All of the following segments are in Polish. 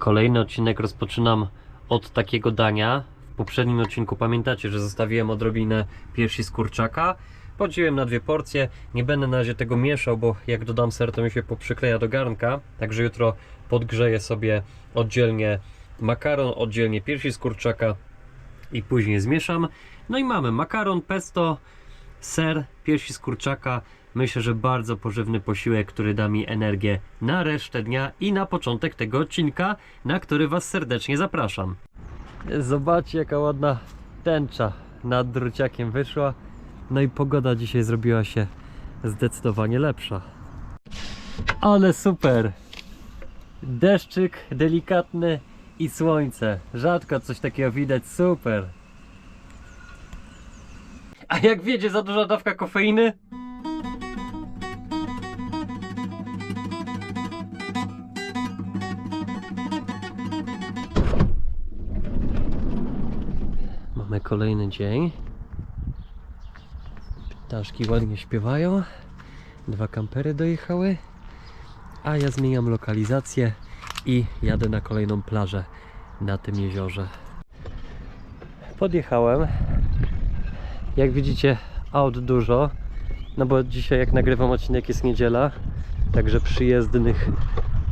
Kolejny odcinek rozpoczynam od takiego dania. W poprzednim odcinku pamiętacie, że zostawiłem odrobinę piersi z kurczaka. Podzieliłem na dwie porcje. Nie będę na razie tego mieszał, bo jak dodam ser, to mi się poprzykleja do garnka. Także jutro podgrzeję sobie oddzielnie makaron, oddzielnie piersi z kurczaka i później zmieszam. No i mamy makaron, pesto, ser, piersi z kurczaka. Myślę, że bardzo pożywny posiłek, który da mi energię na resztę dnia i na początek tego odcinka, na który Was serdecznie zapraszam. Zobaczcie, jaka ładna tęcza nad druciakiem wyszła. No i pogoda dzisiaj zrobiła się zdecydowanie lepsza. Ale super! Deszczyk delikatny i słońce. Rzadko coś takiego widać, super. A jak wiedzie za duża dawka kofeiny? Kolejny dzień. Ptaszki ładnie śpiewają. Dwa kampery dojechały. A ja zmieniam lokalizację i jadę na kolejną plażę na tym jeziorze. Podjechałem. Jak widzicie, aut dużo. No bo dzisiaj, jak nagrywam odcinek, jest niedziela. Także przyjezdnych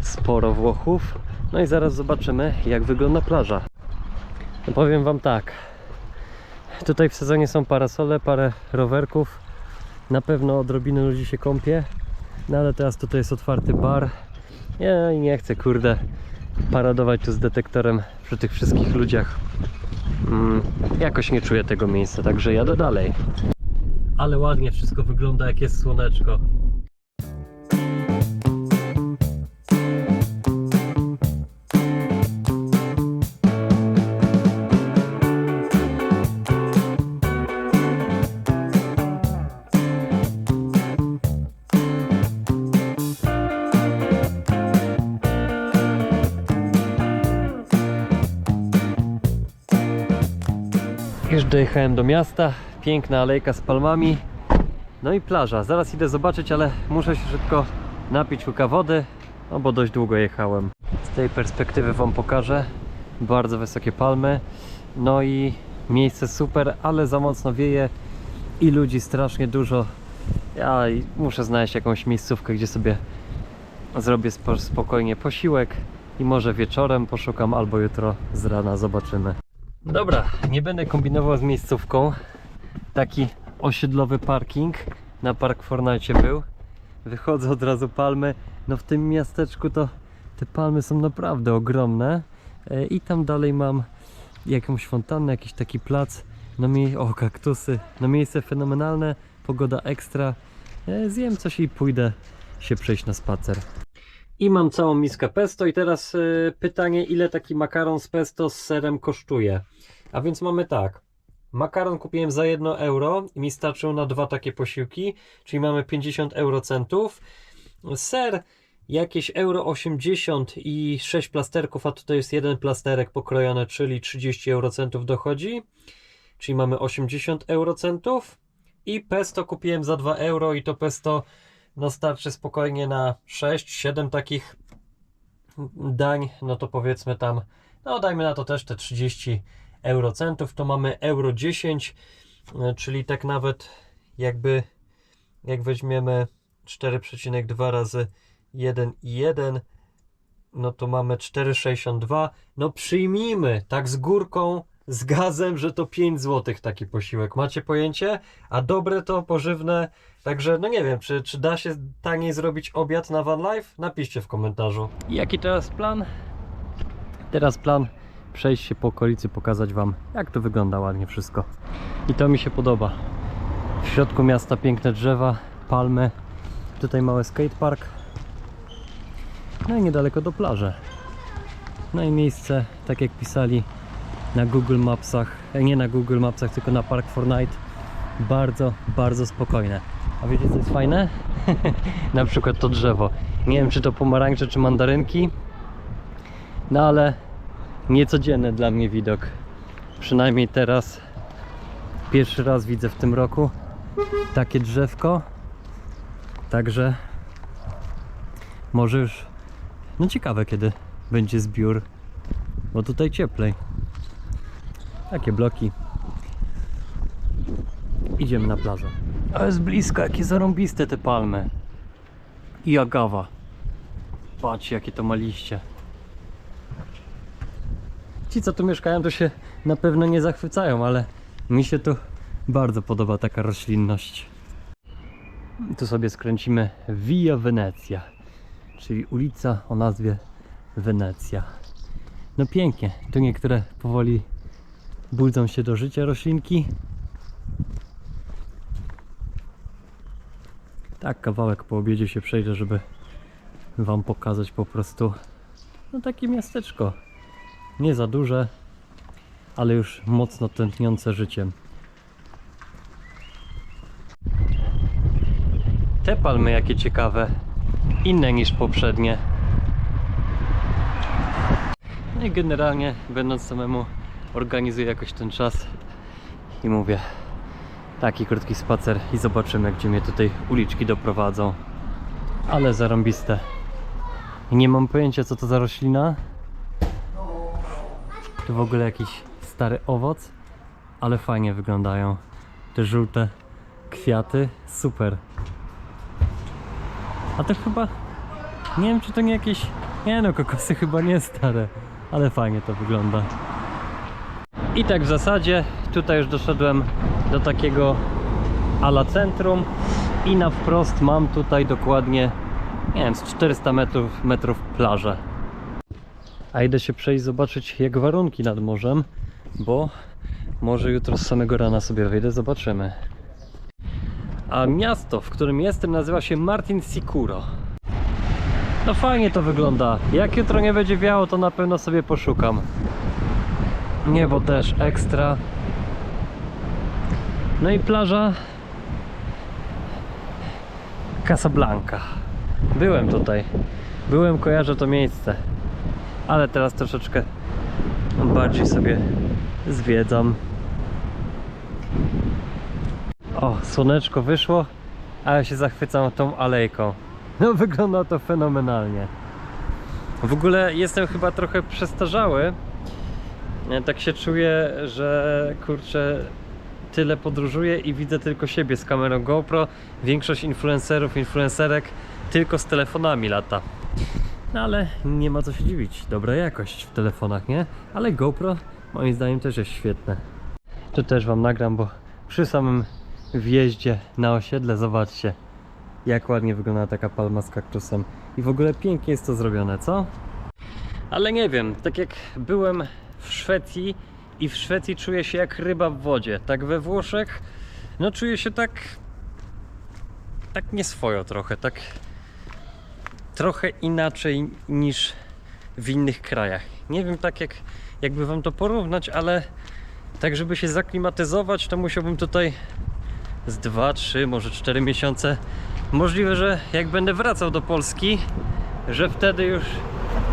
sporo Włochów. No i zaraz zobaczymy, jak wygląda plaża. No powiem Wam tak. Tutaj w sezonie są parasole, parę rowerków. Na pewno odrobinę ludzi się kąpie. No ale teraz tutaj jest otwarty bar. Ja nie chcę, kurde, paradować tu z detektorem przy tych wszystkich ludziach. Mm, jakoś nie czuję tego miejsca, także jadę dalej. Ale ładnie wszystko wygląda, jak jest słoneczko. Dojechałem do miasta, piękna alejka z palmami, no i plaża. Zaraz idę zobaczyć, ale muszę się szybko napić łyka wody, no bo dość długo jechałem. Z tej perspektywy Wam pokażę. Bardzo wysokie palmy, no i miejsce super, ale za mocno wieje i ludzi strasznie dużo. Ja muszę znaleźć jakąś miejscówkę, gdzie sobie zrobię spo- spokojnie posiłek i może wieczorem poszukam albo jutro z rana zobaczymy. Dobra, nie będę kombinował z miejscówką. Taki osiedlowy parking na Park Fortnite był. Wychodzę od razu palmy. No w tym miasteczku to te palmy są naprawdę ogromne. E, I tam dalej mam jakąś fontannę, jakiś taki plac. No mi, o kaktusy. No miejsce fenomenalne, pogoda ekstra. E, Zjem coś i pójdę się przejść na spacer. I mam całą miskę pesto i teraz y, pytanie, ile taki makaron z pesto z serem kosztuje? A więc mamy tak. Makaron kupiłem za 1 euro i mi starczył na dwa takie posiłki, czyli mamy 50 eurocentów. Ser jakieś euro 80 i 6 plasterków, a tutaj jest jeden plasterek pokrojony, czyli 30 eurocentów dochodzi. Czyli mamy 80 eurocentów. I pesto kupiłem za 2 euro i to pesto no starczy spokojnie na 6-7 takich dań, no to powiedzmy tam, no dajmy na to też te 30 eurocentów, to mamy euro 10, e, czyli tak nawet jakby jak weźmiemy 4,2 razy 1 i 1, no to mamy 4,62. No przyjmijmy tak z górką, z gazem, że to 5 zł taki posiłek. Macie pojęcie? A dobre to pożywne. Także no nie wiem, czy, czy da się taniej zrobić obiad na Van Life? Napiszcie w komentarzu. Jaki teraz plan? Teraz plan przejść się po okolicy, pokazać Wam jak to wygląda ładnie wszystko. I to mi się podoba. W środku miasta piękne drzewa, palmy. Tutaj mały skatepark. No i niedaleko do plaży. No i miejsce, tak jak pisali na Google Mapsach, e, nie na Google Mapsach, tylko na Park Fortnite, bardzo, bardzo spokojne. A wiecie co jest fajne? na przykład to drzewo. Nie wiem czy to pomarańcze czy mandarynki, no ale niecodzienny dla mnie widok. Przynajmniej teraz pierwszy raz widzę w tym roku takie drzewko. Także może już no ciekawe kiedy będzie zbiór bo tutaj cieplej. Takie bloki. Idziemy na plażę. A jest blisko, jakie zarąbiste te palmy. I agawa. Patrzcie, jakie to ma liście. Ci, co tu mieszkają, to się na pewno nie zachwycają, ale mi się tu bardzo podoba taka roślinność. Tu sobie skręcimy Via Venezia, czyli ulica o nazwie Wenecja. No pięknie, tu niektóre powoli budzą się do życia roślinki. Tak, kawałek po obiedzie się przejdę, żeby Wam pokazać po prostu no takie miasteczko. Nie za duże, ale już mocno tętniące życiem. Te palmy jakie ciekawe, inne niż poprzednie. No i generalnie będąc samemu organizuję jakoś ten czas i mówię taki krótki spacer i zobaczymy gdzie mnie tutaj uliczki doprowadzą. Ale zarąbiste. Nie mam pojęcia co to za roślina. To w ogóle jakiś stary owoc, ale fajnie wyglądają. Te żółte kwiaty, super. A to chyba, nie wiem czy to nie jakieś, nie no kokosy chyba nie stare, ale fajnie to wygląda. I tak w zasadzie tutaj już doszedłem do takiego ala centrum i na wprost mam tutaj dokładnie, nie wiem, z 400 metrów, metrów plażę. A idę się przejść zobaczyć jak warunki nad morzem, bo może jutro z samego rana sobie wyjdę, zobaczymy. A miasto, w którym jestem nazywa się Martin Sicuro. No fajnie to wygląda. Jak jutro nie będzie wiało, to na pewno sobie poszukam. Niebo też ekstra. No i plaża Casablanca. Byłem tutaj. Byłem, kojarzę to miejsce. Ale teraz troszeczkę bardziej sobie zwiedzam. O, słoneczko wyszło, a ja się zachwycam tą alejką. No wygląda to fenomenalnie. W ogóle jestem chyba trochę przestarzały. Tak się czuję, że kurczę tyle podróżuję i widzę tylko siebie z kamerą GoPro. Większość influencerów, influencerek tylko z telefonami lata. No ale nie ma co się dziwić. Dobra jakość w telefonach, nie? Ale GoPro moim zdaniem też jest świetne. Tu też wam nagram, bo przy samym wjeździe na osiedle zobaczcie jak ładnie wygląda taka palma z kaktusem. I w ogóle pięknie jest to zrobione, co? Ale nie wiem, tak jak byłem w Szwecji i w Szwecji czuję się jak ryba w wodzie, tak we Włoszech no czuję się tak tak nieswojo trochę, tak trochę inaczej niż w innych krajach. Nie wiem tak jak jakby wam to porównać, ale tak żeby się zaklimatyzować, to musiałbym tutaj z 2, 3, może 4 miesiące. Możliwe, że jak będę wracał do Polski, że wtedy już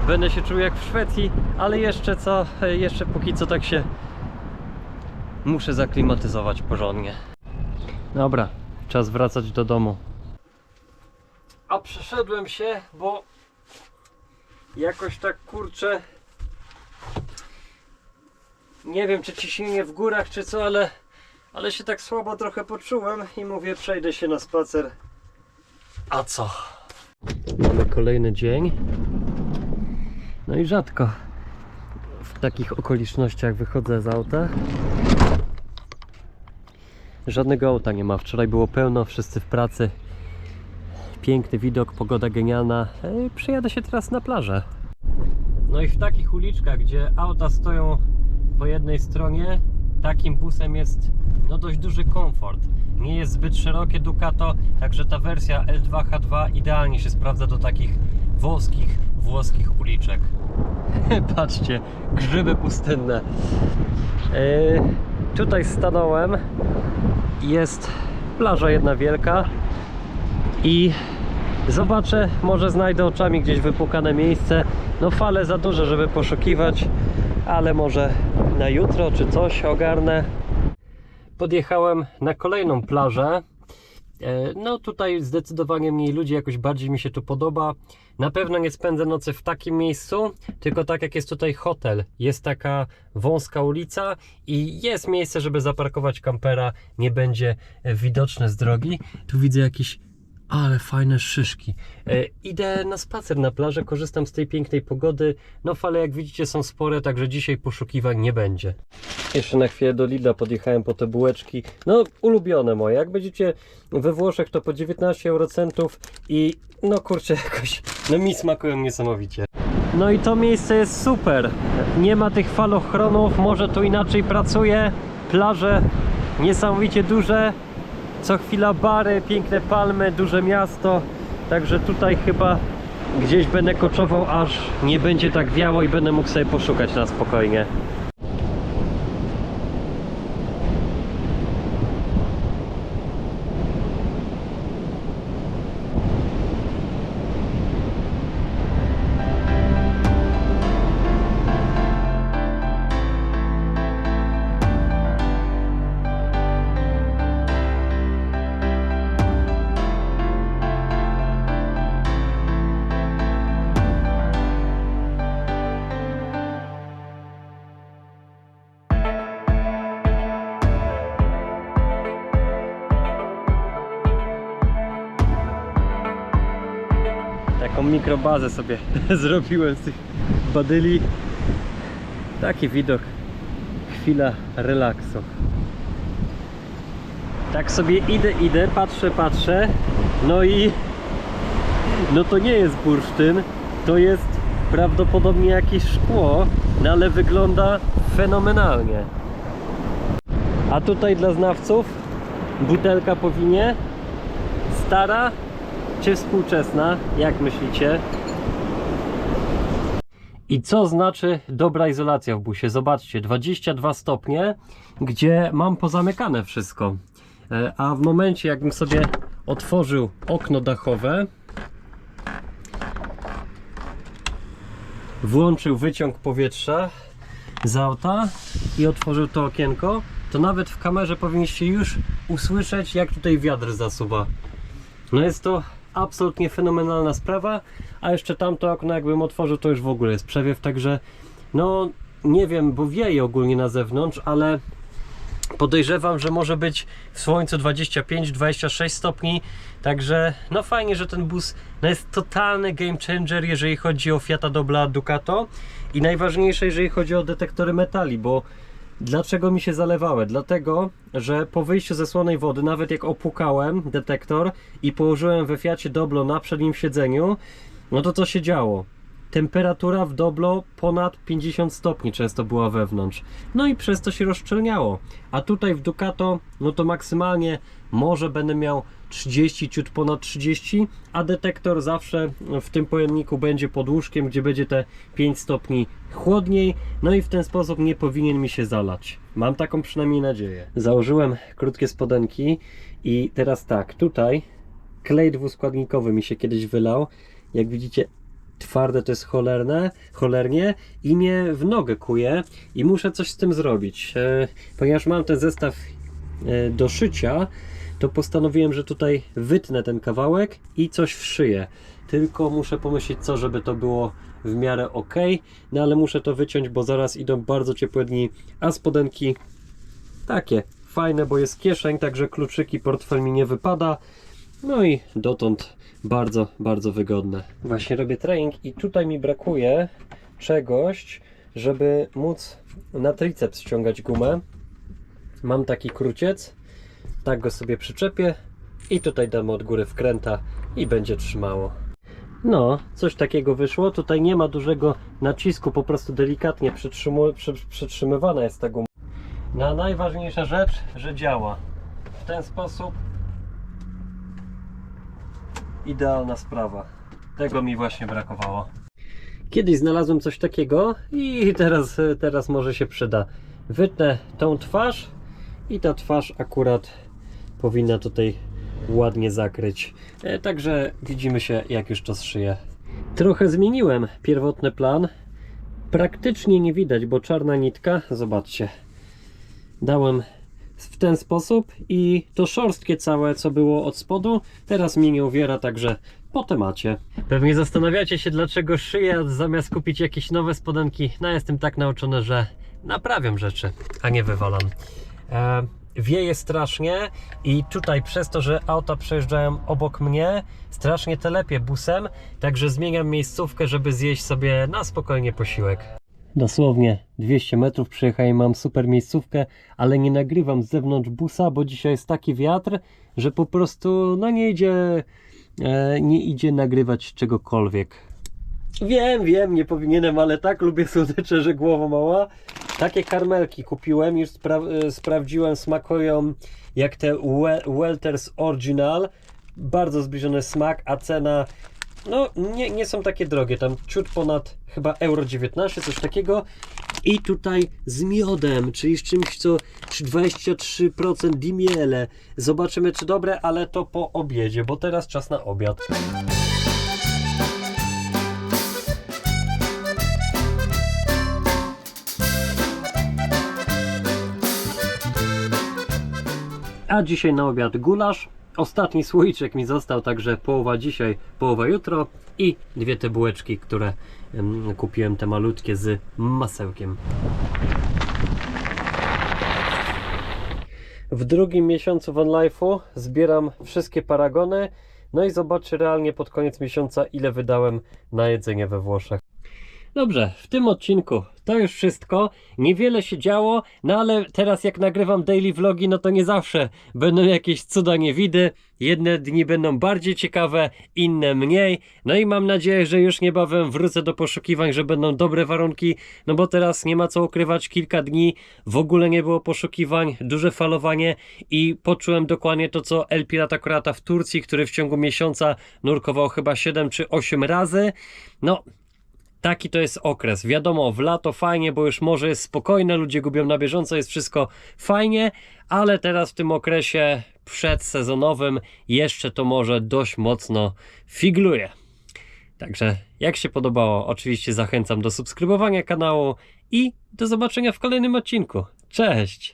będę się czuł jak w Szwecji, ale jeszcze co, jeszcze póki co tak się muszę zaklimatyzować porządnie. Dobra, czas wracać do domu. A przeszedłem się, bo jakoś tak kurczę nie wiem czy ciśnienie w górach czy co, ale ale się tak słabo trochę poczułem i mówię przejdę się na spacer. A co? Mamy kolejny dzień. No i rzadko w takich okolicznościach wychodzę z auta. Żadnego auta nie ma. Wczoraj było pełno, wszyscy w pracy. Piękny widok, pogoda genialna. E, Przyjadę się teraz na plażę. No i w takich uliczkach, gdzie auta stoją po jednej stronie, takim busem jest no dość duży komfort. Nie jest zbyt szerokie Ducato, także ta wersja L2H2 idealnie się sprawdza do takich włoskich, włoskich uliczek. Patrzcie, grzyby pustynne. Yy, tutaj stanąłem. Jest plaża jedna wielka i zobaczę, może znajdę oczami gdzieś wypukane miejsce. No fale za duże, żeby poszukiwać, ale może na jutro czy coś ogarnę. Podjechałem na kolejną plażę No tutaj zdecydowanie mniej ludzi, jakoś bardziej mi się tu podoba. Na pewno nie spędzę nocy w takim miejscu, tylko tak jak jest tutaj hotel, jest taka wąska ulica i jest miejsce, żeby zaparkować kampera, nie będzie e, widoczne z drogi. Tu widzę jakieś ale fajne szyszki. E, idę na spacer na plażę, korzystam z tej pięknej pogody. No fale jak widzicie są spore, także dzisiaj poszukiwań nie będzie. Jeszcze na chwilę do Lidla podjechałem po te bułeczki. No ulubione moje. Jak będziecie we Włoszech to po 19 eurocentów i no kurczę jakoś, no mi smakują niesamowicie. No i to miejsce jest super. Nie ma tych falochronów, może tu inaczej pracuje. Plaże niesamowicie duże. Co chwila bary, piękne palmy, duże miasto. Także tutaj chyba gdzieś będę koczował, aż nie będzie tak wiało i będę mógł sobie poszukać na spokojnie. Taką mikrobazę sobie zrobiłem z tych badyli. Taki widok. Chwila relaksu. Tak sobie idę, idę, patrzę, patrzę. No i no to nie jest bursztyn, to jest prawdopodobnie jakieś szkło, no ale wygląda fenomenalnie. A tutaj dla znawców butelka po winie stara czy współczesna? Jak myślicie? I co znaczy dobra izolacja w busie? Zobaczcie, 22 stopnie, gdzie mam pozamykane wszystko. E, A w momencie, jakbym sobie otworzył okno dachowe, włączył wyciąg powietrza z auta i otworzył to okienko, to nawet w kamerze powinniście już usłyszeć, jak tutaj wiatr zasuwa. No jest to absolutnie fenomenalna sprawa, a jeszcze tamto okno jakbym otworzył, to już w ogóle jest przewiew, także no nie wiem, bo wieje ogólnie na zewnątrz, ale podejrzewam, że może być w słońcu 25-26 stopni, także no fajnie, że ten bus no jest totalny game changer, jeżeli chodzi o Fiata Dobla Ducato i najważniejsze, jeżeli chodzi o detektory metali, bo Dlaczego mi się zalewały? Dlatego, że po wyjściu ze słonej wody, nawet jak opłukałem detektor i położyłem we Fiacie Doblo na przednim siedzeniu, no to co się działo? Temperatura w Doblo ponad 50 stopni często była wewnątrz. No i przez to się rozszczelniało. A tutaj w Ducato, no to maksymalnie może będę miał 30, ciut ponad 30, a detektor zawsze w tym pojemniku będzie pod łóżkiem, gdzie będzie te 5 stopni chłodniej, no i w ten sposób nie powinien mi się zalać. Mam taką przynajmniej nadzieję. Założyłem krótkie spodenki i teraz tak, tutaj klej dwuskładnikowy mi się kiedyś wylał. Jak widzicie, twarde to jest cholerne, cholernie i mnie w nogę kuje i muszę coś z tym zrobić. E, ponieważ mam ten zestaw e, do szycia, to postanowiłem, że tutaj wytnę ten kawałek i coś wszyję. Tylko muszę pomyśleć co, żeby to było w miarę ok, no ale muszę to wyciąć, bo zaraz idą bardzo ciepłe dni, a spodenki takie fajne, bo jest kieszeń, także kluczyki, portfel mi nie wypada. No i dotąd bardzo, bardzo wygodne. Właśnie robię trening i tutaj mi brakuje czegoś, żeby móc na triceps ściągać gumę. Mam taki kruciec, tak go sobie przyczepię i tutaj damy od góry wkręta i będzie trzymało. No, coś takiego wyszło. Tutaj nie ma dużego nacisku, po prostu delikatnie przytrzymywana jest ta guma. No, a najważniejsza rzecz, że działa. W ten sposób idealna sprawa. Tego mi właśnie brakowało. Kiedyś znalazłem coś takiego i teraz, teraz może się przyda. Wytnę tą twarz i ta twarz akurat powinna tutaj ładnie zakryć. E, Także widzimy się jak już to zszyję. Trochę zmieniłem pierwotny plan. Praktycznie nie widać, bo czarna nitka, zobaczcie. Dałem w ten sposób i to szorstkie całe, co było od spodu, teraz mi nie uwiera, także po temacie. Pewnie zastanawiacie się, dlaczego szyję, zamiast kupić jakieś nowe spodenki. No jestem tak nauczony, że naprawiam rzeczy, a nie wywalam. E, wieje strasznie i tutaj przez to, że auta przejeżdżają obok mnie, strasznie telepie busem, także zmieniam miejscówkę, żeby zjeść sobie na spokojnie posiłek. Dosłownie 200 metrów przyjechałem, mam super miejscówkę, ale nie nagrywam z zewnątrz busa, bo dzisiaj jest taki wiatr, że po prostu no nie idzie, e, nie idzie nagrywać czegokolwiek. Wiem, wiem, nie powinienem, ale tak lubię słodycze, że głowa mała. Takie karmelki kupiłem, już spra- e, sprawdziłem, smakują jak te We- Welters Original. Bardzo zbliżony smak, a cena no nie, nie są takie drogie, tam ciut ponad chyba euro 19, coś takiego. I tutaj z miodem, czyli z czymś co czy 23% dimiele. Zobaczymy czy dobre, ale to po obiedzie, bo teraz czas na obiad. A dzisiaj na obiad gulasz. Ostatni słoiczek mi został, także połowa dzisiaj, połowa jutro i dwie te bułeczki, które em, kupiłem, te malutkie z masełkiem. W drugim miesiącu Van Life'u zbieram wszystkie paragony, no i zobaczę realnie pod koniec miesiąca ile wydałem na jedzenie we Włoszech. Dobrze, w tym odcinku to już wszystko. Niewiele się działo, no ale teraz jak nagrywam daily vlogi, no to nie zawsze będą jakieś cuda niewidy. Jedne dni będą bardziej ciekawe, inne mniej. No i mam nadzieję, że już niebawem wrócę do poszukiwań, że będą dobre warunki, no bo teraz nie ma co ukrywać, kilka dni w ogóle nie było poszukiwań, duże falowanie i poczułem dokładnie to, co El Pirata Kurata w Turcji, który w ciągu miesiąca nurkował chyba 7 czy 8 razy. No, Taki to jest okres. Wiadomo, w lato fajnie, bo już morze jest spokojne, ludzie gubią na bieżąco, jest wszystko fajnie, ale teraz w tym okresie przedsezonowym jeszcze to morze dość mocno figluje. Także jak się podobało, oczywiście zachęcam do subskrybowania kanału i do zobaczenia w kolejnym odcinku. Cześć!